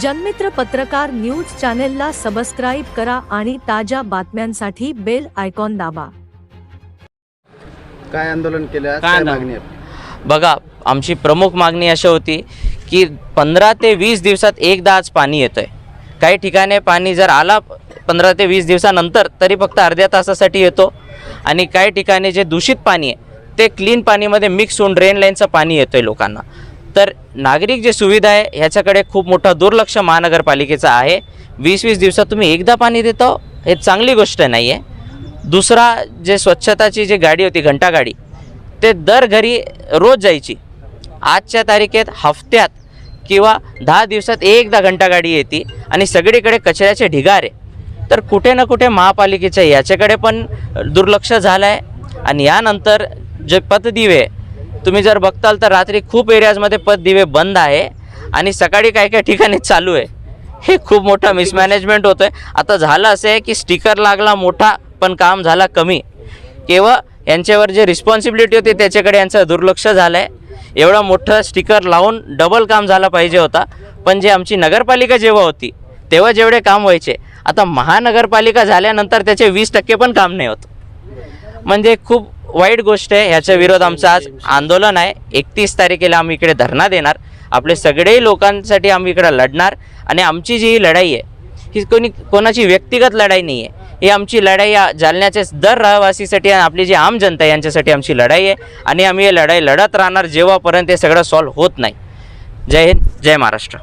जनमित्र पत्रकार न्यूज चॅनेलला सबस्क्राईब करा आणि ताज्या बातम्यांसाठी बेल आयकॉन दाबा. काय आंदोलन केलं? काय काय आंदोलन? मागणी बघा आमची प्रमुख मागणी अशी होती की पंधरा ते वीस दिवसात एकदा आज पाणी येतं आहे काही ठिकाणी पाणी जर आला पंधरा ते वीस दिवसानंतर तरी फक्त अर्ध्या तासासाठी येतो. आणि काही ठिकाणी जे दूषित पाणी आहे ते क्लीन पाणीमध्ये मिक्स होऊन ड्रेन लाईनचं पाणी येतं आहे लोकांना. तर नागरिक जे सुविधा आहे ह्याच्याकडे खूप मोठं दुर्लक्ष महानगरपालिकेचं आहे. वीस वीस दिवसात तुम्ही एकदा पाणी देतो हे चांगली गोष्ट नाही आहे दुसरा जे स्वच्छताची जी गाडी होती घंटागाडी ते दर घरी रोज जायची. आजच्या तारखेत हफ्त्यात किंवा दहा दिवसात एकदा घंटागाडी येते आणि सगळीकडे कचऱ्याचे ढिगार आहे. तर कुठे ना कुठे महापालिकेच्या याच्याकडे पण दुर्लक्ष झालं आहे आणि यानंतर जे पतदिवे तुम्ही जर बघताल तर रात्री खूप एरियाजमध्ये पतदिवे बंद आहे. आणि सकाळी काही काही ठिकाणी चालू आहे. हे खूप मोठा मिसमॅनेजमेंट होतं आहे आता झालं असं आहे की स्टिकर लागला मोठा पण काम झाला कमी. केवळ यांच्यावर जे रिस्पॉन्सिबिलिटी होती त्याच्याकडे यांचं दुर्लक्ष झालं आहे एवढं मोठं स्टिकर लावून डबल काम झालं पाहिजे होता. पण जे आमची नगरपालिका जेव्हा होती तेव्हा जेवढे काम व्हायचे आता महानगरपालिका झाल्यानंतर त्याचे वीस टक्के पण काम नाही होत. म्हणजे खूप वाईट गोष्ट आहे ह्याच्या विरोध आमचं आज आंदोलन आहे. एकतीस तारखेला आम्ही इकडे धरणा देणार. आपले सगळेही लोकांसाठी आम्ही इकडे लढणार. आणि आमची जी ही लढाई आहे ही कोणी कोणाची व्यक्तिगत लढाई नाही आहे. ही आमची लढाई जालन्याच्या दर रहिवासीसाठी आणि आपली जी आम जनता आहे यांच्यासाठी आमची लढाई आहे. आणि आम्ही ही लढाई लढत राहणार जेव्हापर्यंत हे सगळं सॉल्व्ह होत नाही. जय हिंद जय महाराष्ट्र.